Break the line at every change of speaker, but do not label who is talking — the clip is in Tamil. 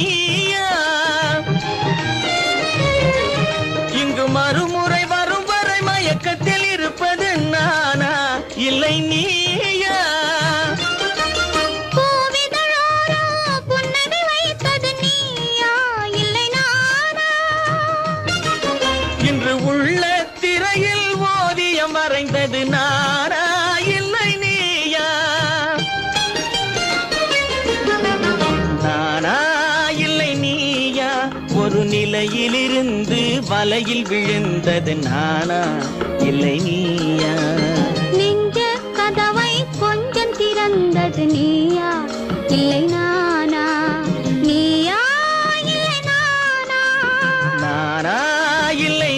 நீயா? இங்கு மறுமுறை வரும் வரை மயக்கத்தில் இருப்பது நானா? இல்லை நீயா? இன்று உள்ள திரையில் ஓவியம் வரைந்தது நான். ஒரு நிலையிலிருந்து வலையில் விழுந்தது நானா? இல்லை நீயா?
நெஞ்ச கதவை கொஞ்சம் திறந்தது நீயா? இல்லை நானா? நீயா? இல்லை நானா?
நானா? இல்லை